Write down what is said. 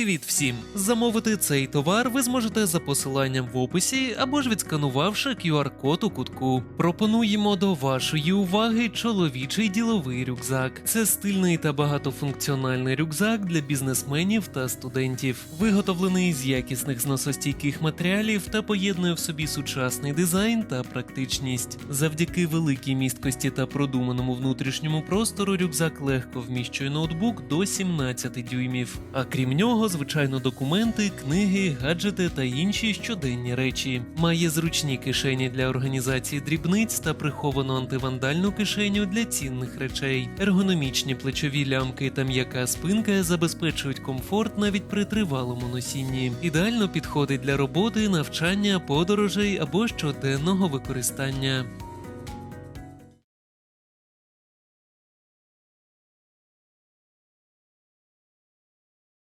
Привіт всім! Замовити цей товар ви зможете за посиланням в описі або ж відсканувавши QR-код у кутку. Пропонуємо до вашої уваги чоловічий діловий рюкзак. Це стильний та багатофункціональний рюкзак для бізнесменів та студентів, виготовлений з якісних зносостійких матеріалів та поєднує в собі сучасний дизайн та практичність. Завдяки великій місткості та продуманому внутрішньому простору рюкзак легко вміщує ноутбук до 17 дюймів. А крім нього, звичайно, документи, книги, гаджети та інші щоденні речі. Має зручні кишені для організації дрібниць та приховану антивандальну кишеню для цінних речей. Ергономічні плечові лямки та м'яка спинка забезпечують комфорт навіть при тривалому носінні. Ідеально підходить для роботи, навчання, подорожей або щоденного використання.